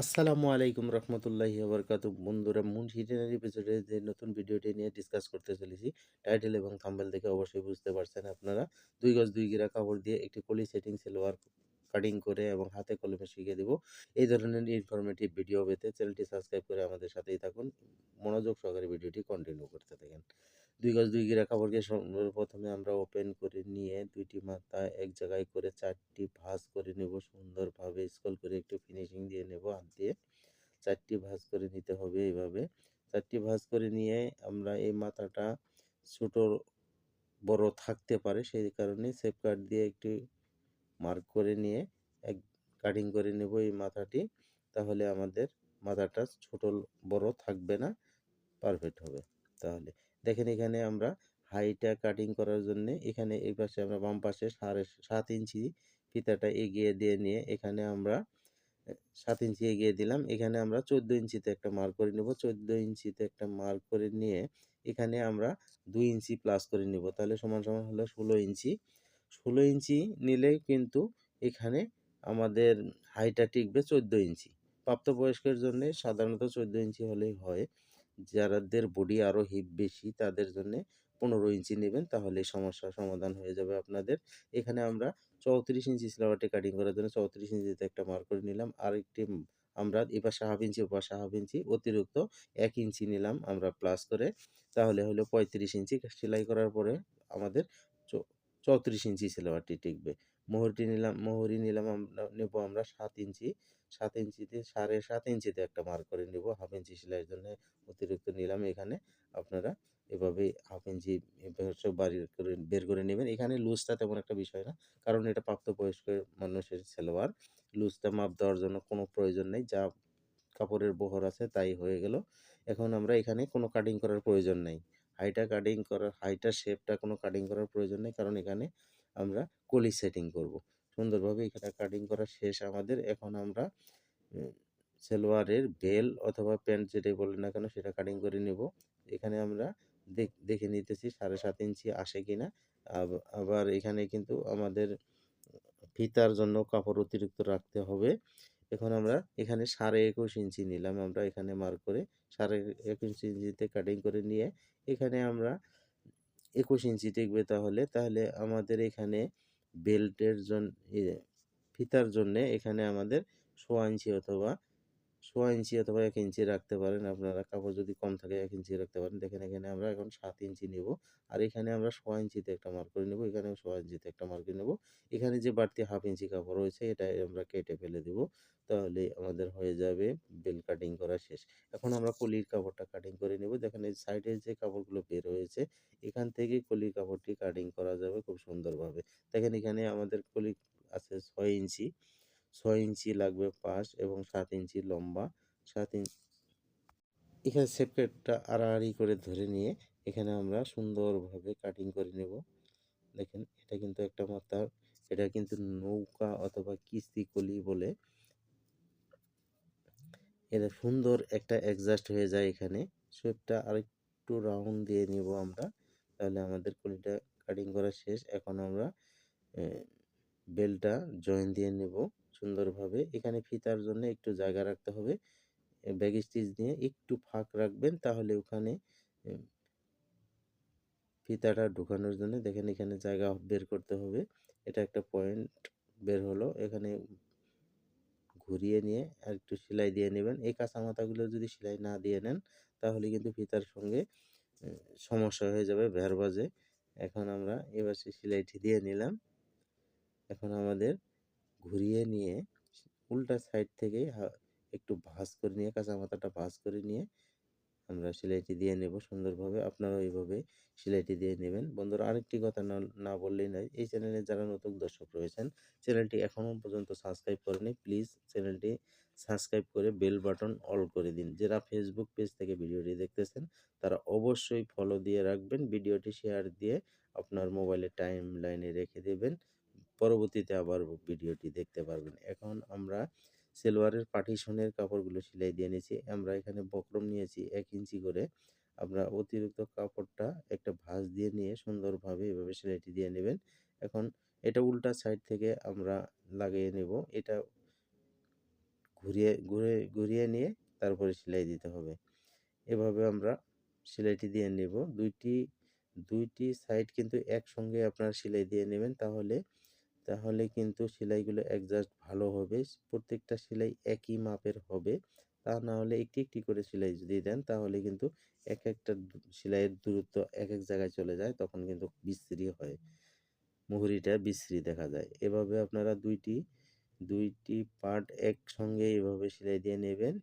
আসসালামু আলাইকুম রহমতুল্লাহি ওবরকাতু বন্ধুরা মুন এপিসোডে যে নতুন ভিডিওটি নিয়ে ডিসকাস করতে চলেছি টাইটেল এবং থাম্বেল দেখে অবশ্যই বুঝতে পারছেন আপনারা। দুই গজ দুই গিরা কাপড় দিয়ে একটি কলি সেটিং সেলোয়ার কাটিং করে এবং হাতে কলমে শিখিয়ে দেব। এই ধরনের ইনফরমেটিভ ভিডিও পেতে চ্যানেলটি সাবস্ক্রাইব করে আমাদের সাথেই থাকুন। মনোযোগ সহকারে ভিডিওটি কন্টিনিউ করতে থাকেন। দুই গজ দুই গিরা কাপড়কে প্রথমে আমরা ওপেন করে নিয়ে দুইটি মাথা এক জায়গায় করে চারটি ভাঁজ করে নেব। সুন্দরভাবে স্কল করে একটু ফিনিশিং দিয়ে নেব হাত দিয়ে। চারটি ভাঁজ করে নিতে হবে এইভাবে। চারটি ভাঁজ করে নিয়ে আমরা এই মাথাটা ছোট বড় থাকতে পারে সেই কারণে সেফ কাট দিয়ে একটি মার্ক করে নিয়ে এক কাটিং করে নেব এই মাথাটি। তাহলে আমাদের মাথাটা ছোট বড় থাকবে না পারফেক্ট হবে। তাহলে দেখেন এখানে আমরা হাইটা কাটিং করার জন্য এখানে এই পাশে আমরা বাম পাশে সাড়ে সাত ইঞ্চি ফিতাটা এগিয়ে দিয়ে নিয়ে এখানে আমরা, সাত ইঞ্চি এগিয়ে দিলাম। এখানে আমরা চোদ্দ ইঞ্চিতে একটা মার্ক করে নেব। চোদ্দ ইঞ্চিতে একটা মার্ক করে নিয়ে এখানে আমরা দুই ইঞ্চি প্লাস করে নিব। তাহলে সমান সমান হলো ষোলো ইঞ্চি। ষোলো ইঞ্চি নিলে কিন্তু এখানে আমাদের হাইটা টিকবে চোদ্দ ইঞ্চি। প্রাপ্তবয়স্কের জন্য সাধারণত চোদ্দ ইঞ্চি হলেই হয়। যাদের বডি আরও হিপ বেশি, তাদের জন্য পনেরো ইঞ্চি নেবেন, তাহলে সমস্যার সমাধান হয়ে যাবে আপনাদের। এখানে আমরা চৌত্রিশ ইঞ্চি সিলাবারটি কাটিং করার জন্য চৌত্রিশ ইঞ্চিতে একটা মার্ক করে নিলাম। আর একটি আমরা এপাশে হাফ ইঞ্চি, ওপাশে হাফ ইঞ্চি অতিরিক্ত এক ইঞ্চি নিলাম আমরা প্লাস করে। তাহলে হলো পঁয়ত্রিশ ইঞ্চি সেলাই করার পরে আমাদের চৌত্রিশ ইঞ্চি সিলাবারটি টিকবে। মোহরটি নিলাম মোহরি নিলাম আমরা নেব আমরা সাত ইঞ্চি, সাত ইঞ্চিতে সাড়ে সাত ইঞ্চিতে একটা মার্ক করে নেব, হাফ ইঞ্চি সেলাইয়ের জন্য অতিরিক্ত নিলাম এখানে, আপনারা এভাবে হাফ ইঞ্চি বাড়ি করে বের করে নেবেন, এখানে লুজটা তেমন একটা বিষয় না, কারণ এটা প্রাপ্তবয়স্ক মানুষের সেলোয়ার, লুজটা মাপ দেওয়ার জন্য কোনো প্রয়োজন নেই, যা কাপড়ের বহর আছে তাই হয়ে গেল, এখন আমরা এখানে কোনো কাটিং করার প্রয়োজন নেই, হাইটা কাটিং করার হাইটার শেপটা কোনো কাটিং করার প্রয়োজন নেই, কারণ এখানে আমরা কলি সেটিং করব। সুন্দরভাবে এখানে কাটিং করা শেষ আমাদের। এখন আমরা সেলোয়ারের বেল অথবা প্যান্ট যেটাই বলেন না কেন সেটা কাটিং করে নেব। এখানে আমরা দেখে নিতেছি সাড়ে সাত ইঞ্চি আসে কিনা। আবার এখানে কিন্তু আমাদের ফিতার জন্য কাপড় অতিরিক্ত রাখতে হবে। এখন আমরা এখানে সাড়ে একুশ ইঞ্চি নিলাম আমরা এখানে মার্ক করে। সাড়ে একুশ ইঞ্চিতে কাটিং করে নিয়ে এখানে আমরা একুশ ইঞ্চি টিকবে তাহলে। তাহলে আমাদের এখানে বেল্টের জন্য ফিতার জন্যে এখানে আমাদের সোয়া ইঞ্চি অথবা সোয়া ইঞ্চি অথবা এক ইঞ্চি রাখতে পারেন। আপনারা কাপড় যদি কম থাকে, এক ইঞ্চি রাখতে পারেন। দেখেন, এখানে আমরা এখন সাত ইঞ্চি নেব। আর এখানে আমরা সোয়া ইঞ্চিতে একটা মার্ক করে নেব। এখানে সোয়া ইঞ্চিতে একটা মার্ক করে নেব। এখানে যে বাড়তি হাফ ইঞ্চি কাপড় রয়েছে, এটা আমরা কেটে ফেলে দেব। তাহলে আমাদের হয়ে যাবে বেল কাটিং করা শেষ। এখন আমরা কলির কাপড়টা কাটিং করে নেব। দেখেন, এই সাইডের যে কাপড়গুলো বের হয়েছে, এখান থেকে কলির কাপড়টি কাটিং করা যাবে খুব সুন্দরভাবে। দেখেন, এখানে আমাদের কলি আছে ছয় ইঞ্চি। ছয় ইঞ্চি লাগবে পাশ এবং সাত ইঞ্চি লম্বা। সাত ইঞ্চি এখানে সেপকেটটা আড়াআড়ি করে ধরে নিয়ে এখানে আমরা সুন্দরভাবে কাটিং করে নেব। দেখেন, এটা কিন্তু একটা মাত্রার এটা কিন্তু নৌকা অথবা কিস্তি কলি বলে। এটা সুন্দর একটা অ্যাডজাস্ট হয়ে যায় এখানে। শেপটা আরেকটু রাউন্ড দিয়ে নিব আমরা। তাহলে আমাদের কলিটা কাটিং করা শেষ। এখন আমরা বেলটা জয়েন দিয়ে নেব। সুন্দরভাবে এখানে ফিতার জন্য একটু জায়গা রাখতে হবে। ব্যাগ স্টিচ দিয়ে একটু ফাঁক রাখবেন তাহলে ওখানে ফিতাটা ঢুকানোর জন্য দেখেন এখানে জায়গা বের করতে হবে। এটা একটা পয়েন্ট বের হলো, এখানে ঘুরিয়ে নিয়ে আর একটু সেলাই দিয়ে নেবেন। এই কাঁচা মাথাগুলো যদি সেলাই না দিয়ে নেন তাহলে কিন্তু ফিতার সঙ্গে সমস্যা হয়ে যাবে ভের বাজে। এখন আমরা এবার সেলাইটি দিয়ে নিলাম। এখন আমাদের ঘুরিয়ে নিয়ে উল্টা সাইড থেকে একটু ভাঁজ করে নিয়ে, কাঁচা মাথাটা ভাঁজ করে নিয়ে আমরা সেলাইটি দিয়ে নেব সুন্দরভাবে। আপনারা এইভাবে সেলাইটি দিয়ে নেবেন। বন্ধুরা, আরেকটি কথা না না বললেই নয়, এই চ্যানেলে যারা নতুন দর্শক রয়েছেন চ্যানেলটি এখনও পর্যন্ত সাবস্ক্রাইব করেনি প্লিজ চ্যানেলটি সাবস্ক্রাইব করে বেল বাটন অল করে দিন। যারা ফেসবুক পেজ থেকে ভিডিওটি দেখতেছেন, তারা অবশ্যই ফলো দিয়ে রাখবেন। ভিডিওটি শেয়ার দিয়ে আপনার মোবাইলের টাইম লাইনে রেখে দেবেন। পরবর্তীতে আবার ভিডিওটি দেখতে পারবেন। এখন আমরা সেলোয়ারের পার্টিশনের কাপড়গুলো সেলাই দিয়ে নিয়েছি। আমরা এখানে বক্রম নিয়েছি এক ইঞ্চি করে। আমরা অতিরিক্ত কাপড়টা একটা ভাঁজ দিয়ে নিয়ে সুন্দরভাবে এভাবে সেলাইটি দিয়ে নেবেন। এখন এটা উল্টা সাইড থেকে আমরা লাগিয়ে নেব। এটা ঘুরিয়ে, ঘুরে, ঘুরিয়ে নিয়ে তারপরে সেলাই দিতে হবে। এভাবে আমরা সেলাইটি দিয়ে নেব। দুইটি দুইটি সাইড কিন্তু একসঙ্গে আপনারা সেলাই দিয়ে নেবেন। তাহলে তাহলে কিন্তু সেলাইগুলো অ্যাডজাস্ট ভালো হবে। প্রত্যেকটা সেলাই একই মাপের হবে। তা না হলে একটি একটি করে সেলাই যদি দেন, তাহলে কিন্তু এক একটা সেলাইয়ের দূরত্ব এক এক জায়গায় চলে যায়, তখন কিন্তু বিশ্রী হয়। মুহুরিটা বিশ্রী দেখা যায়। এভাবে আপনারা দুইটি দুইটি পার্ট একসঙ্গে এভাবে সেলাই দিয়ে নেবেন,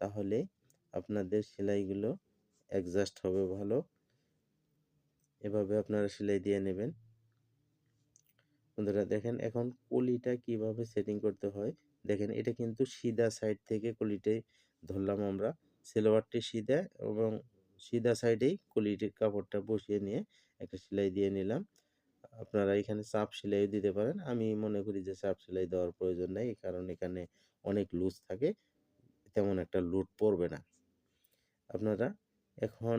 তাহলে আপনাদের সেলাইগুলো অ্যাডজাস্ট হবে ভালো। এভাবে আপনারা সেলাই দিয়ে নেবেন। বন্ধুরা দেখেন এখন কলিটা কীভাবে সেটিং করতে হয়? দেখেন এটা কিন্তু সিধা সাইড থেকে কলিটে ধরলাম আমরা। সেলোয়ারটি সিধা এবং সিধা সাইডেই কলিটির কাপড়টা বসিয়ে নিয়ে একটা সেলাই দিয়ে নিলাম। আপনারা এখানে চাপ সেলাইও দিতে পারেন। আমি মনে করি যে চাপ সেলাই দেওয়ার প্রয়োজন নেই, কারণ এখানে অনেক লুজ থাকে, তেমন একটা লুট পড়বে না। আপনারা এখন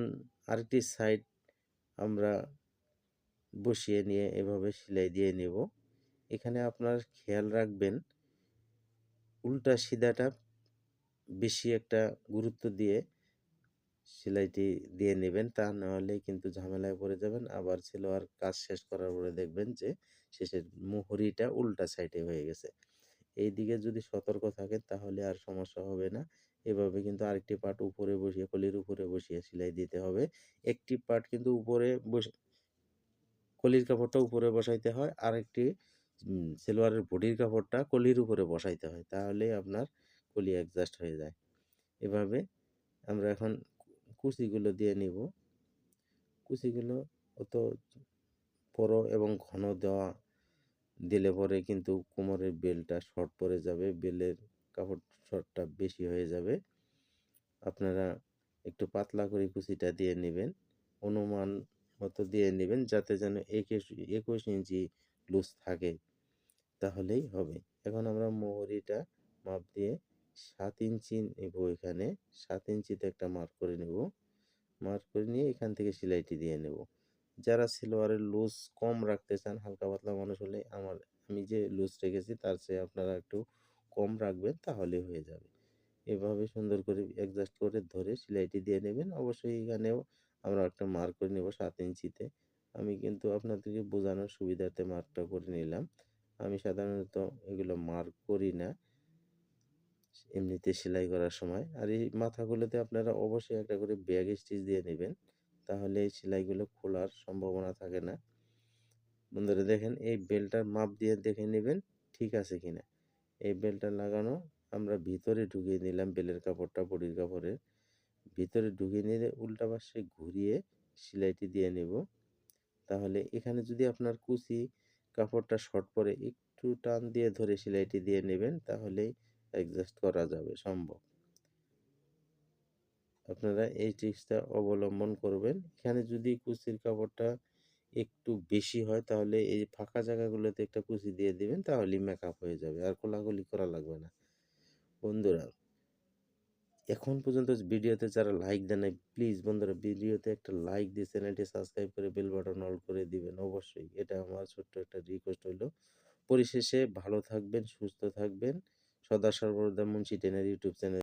আরেকটি সাইড আমরা বসিয়ে নিয়ে এভাবে সেলাই দিয়ে নেব। এখানে আপনার খেয়াল রাখবেন, উল্টা সিধাটা বেশি একটা গুরুত্ব দিয়ে সেলাইটি দিয়ে নেবেন। তা নাহলে কিন্তু ঝামেলায় পড়ে যাবেন। আবার সেলোয়ার কাজ শেষ করার পরে দেখবেন যে শেষের মুহুরিটা উল্টা সাইডে হয়ে গেছে। এই দিকে যদি সতর্ক থাকেন তাহলে আর সমস্যা হবে না। এভাবে কিন্তু আরেকটি পার্ট উপরে বসিয়ে, কলির উপরে বসিয়ে সেলাই দিতে হবে। একটি পার্ট কিন্তু উপরে বসে কলির কাপড়টা উপরে বসাইতে হয়। আর একটি সেলোয়ারের বডির কাপড়টা কলির উপরে বসাইতে হয়। তাহলে আপনার কলি অ্যাডজাস্ট হয়ে যায়। এভাবে আমরা এখন কুচিগুলো দিয়ে নিব। কুচিগুলো অত বড় এবং ঘন দেওয়া দিলে পরে কিন্তু কোমরের বেলটা শর্ট পড়ে যাবে। বেলের কাপড় শর্টটা বেশি হয়ে যাবে। আপনারা একটু পাতলা করে কুচিটা দিয়ে নেবেন। অনুমান মতো দিয়ে নেবেন যাতে যেন একুশ একুশ ইঞ্চি লুজ থাকে। তাহলেই হবে। এখন আমরা মোহরিটা মাপ দিয়ে সাত ইঞ্চি নেব এখানে। সাত ইঞ্চিতে একটা মার্ক করে নেব। মার্ক করে নিয়ে এখান থেকে সেলাইটি দিয়ে নেব। যারা সিলোয়ারের লুজ কম রাখতে চান, হালকা পাতলা মানুষ হলে আমার, আমি যে লুজ রেখেছি তার চেয়ে আপনারা একটু কম রাখবেন তাহলে হয়ে যাবে। এভাবে সুন্দর করে অ্যাডজাস্ট করে ধরে সেলাইটি দিয়ে নেবেন। অবশ্যই এখানেও আমরা একটা মার্ক করে নেব সাত ইঞ্চিতে। আমি কিন্তু আপনাদেরকে বোঝানোর সুবিধার্থে মার্কটা করে নিলাম। আমি সাধারণত এগুলো মার্ক করি না এমনিতে সেলাই করার সময়। আর এই মাথাগুলোতে আপনারা অবশ্যই একটা করে ব্যাগ স্টিচ দিয়ে নেবেন। তাহলে এই সেলাইগুলো খোলার সম্ভাবনা থাকে না। বন্ধুরা দেখেন, এই বেলটার মাপ দিয়ে দেখে নেবেন ঠিক আছে কিনা। এই বেলটা লাগানো আমরা ভিতরে ঢুকিয়ে নিলাম বেলের কাপড়টা, বডির কাপড়ের। ভিতরে ঢুকিয়ে নিয়ে উল্টা পাশে ঘুরিয়ে সেলাইটি দিয়ে নেব। তাহলে এখানে যদি আপনার কুচি কাপড়টা শর্ট পরে একটু টান দিয়ে ধরে সেলাইটি দিয়ে নেবেন তাহলেই অ্যাডজাস্ট করা যাবে সম্ভব। আপনারা এই ট্রিক্সটা অবলম্বন করবেন। এখানে যদি কুচির কাপড়টা একটু বেশি হয়, তাহলে এই ফাঁকা জায়গাগুলোতে একটা কুচি দিয়ে দিবেন, তাহলেই মেকআপ হয়ে যাবে। আর কোলাকুলি করা লাগবে না। বন্ধুরা এখন পর্যন্ত ভিডিওতে যারা লাইক দেন নাই প্লিজ বন্ধুরা ভিডিওতে একটা লাইক দিয়ে চ্যানেলটি সাবস্ক্রাইব করে বেল বাটন অল করে দিবেন, অবশ্যই। এটা আমার ছোট্ট একটা রিকোয়েস্ট হইল। পরিশেষে ভালো থাকবেন, সুস্থ থাকবেন। সদা সর্বদা মুন্সি টেনের ইউটিউব চ্যানেল